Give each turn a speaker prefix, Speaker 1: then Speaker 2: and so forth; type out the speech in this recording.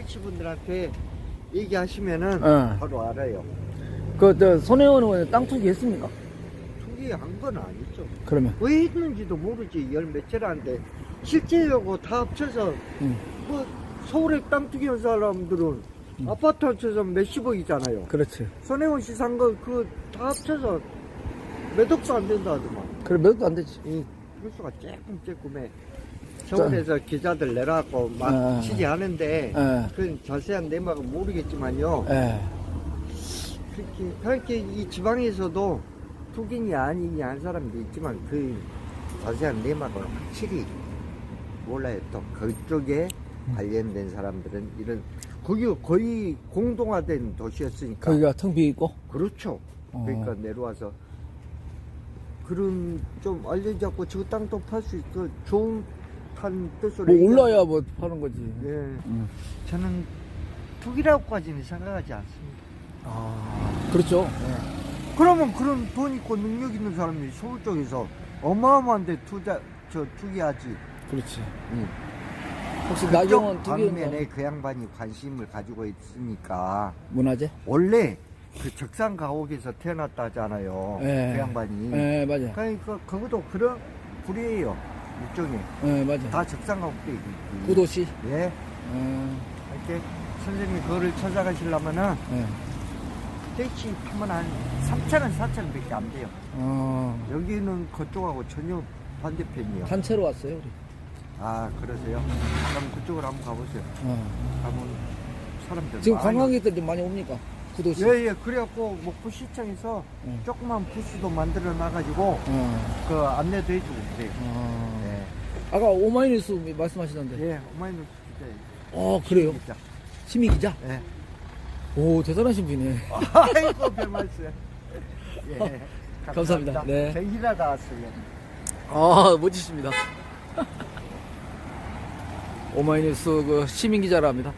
Speaker 1: 택시분들한테 얘기하시면은
Speaker 2: 예.
Speaker 1: 바로 알아요.
Speaker 2: 그, 저, 손혜원 의원 땅 투기 했습니까?
Speaker 1: 투기한 건 아니죠.
Speaker 2: 그러면.
Speaker 1: 왜 했는지도 모르지. 열 며칠 한데 실제하고 다 합쳐서
Speaker 2: 음.
Speaker 1: 뭐 서울에 땅 투기한 사람들은
Speaker 2: 음.
Speaker 1: 아파트 합쳐서 몇십억이잖아요.
Speaker 2: 그렇지.
Speaker 1: 손혜원 씨 산 거 그 다 합쳐서 몇 억도 안 된다 하더만.
Speaker 2: 그래, 몇도 안 되지.
Speaker 1: 이 뉴스가 조금 조금해. 서울에서 기자들 내려갖고 막
Speaker 2: 아.
Speaker 1: 취재하는데
Speaker 2: 예.
Speaker 1: 그건 자세한 내막은 모르겠지만요.
Speaker 2: 예.
Speaker 1: 그렇게 그렇게 이 지방에서도 투기니 아니니 한 사람도 있지만 그 자세한 내막은 확실히 몰라요. 또 그쪽에 관련된 사람들은 이런 거기가 거의 공동화된 도시였으니까
Speaker 2: 거기가 텅 비어 있고.
Speaker 1: 그렇죠.
Speaker 2: 어.
Speaker 1: 그러니까 내려와서 그런 좀 알려졌고 저 땅도 팔 수 있고 좋은 탄 뜻으로
Speaker 2: 뭐 올라야 뭐 파는 거지.
Speaker 1: 예,
Speaker 2: 음.
Speaker 1: 저는 투기라고까지는 생각하지 않습니다.
Speaker 2: 아, 그렇죠.
Speaker 1: 예. 그러면 그런 돈 있고 능력 있는 사람이 서울 쪽에서 어마어마한데 투자 저 투기하지.
Speaker 2: 그렇지.
Speaker 1: 응.
Speaker 2: 혹시 나경원 투기
Speaker 1: 방면에 그 양반이 관심을 가지고 있으니까
Speaker 2: 문화재?
Speaker 1: 원래 그 적산 가옥에서 태어났다잖아요.
Speaker 2: 예.
Speaker 1: 그 양반이.
Speaker 2: 예, 맞아.
Speaker 1: 그러니까 그것도 그런 불이에요. 일종의
Speaker 2: 예, 맞아.
Speaker 1: 다 적산 가옥도 있고.
Speaker 2: 구도시.
Speaker 1: 예.
Speaker 2: 예,
Speaker 1: 이렇게 선생님이 그거를 찾아가시려면은
Speaker 2: 예.
Speaker 1: 택시 타면 한 3천원, 4천원 밖에 안 돼요.
Speaker 2: 어,
Speaker 1: 여기는 그쪽하고 전혀 반대편이요.
Speaker 2: 단체로 왔어요, 우리.
Speaker 1: 아, 그러세요? 그럼 그쪽으로 한번 가보세요.
Speaker 2: 어.
Speaker 1: 가면 사람들
Speaker 2: 지금
Speaker 1: 많이-
Speaker 2: 관광객들이 많이 옵니까? 구도시.
Speaker 1: 예, 예. 그래갖고 목포 시청에서
Speaker 2: 예.
Speaker 1: 조그만 부스도 만들어 놔가지고
Speaker 2: 어.
Speaker 1: 그 안내도 해주고 그래요.
Speaker 2: 어.
Speaker 1: 예.
Speaker 2: 아까 오마이뉴스 말씀하시던데.
Speaker 1: 예, 오마이뉴스 기자.
Speaker 2: 어, 그래요?
Speaker 1: 기자.
Speaker 2: 심의 기자?
Speaker 1: 예.
Speaker 2: 오, 대단하신 분이네.
Speaker 1: 아이고, 별 말씀. 예.
Speaker 2: 감사합니다. 네.
Speaker 1: 저희라다 왔어요.
Speaker 2: 아, 멋지십니다. 오마이뉴스 그 시민 기자랍니다.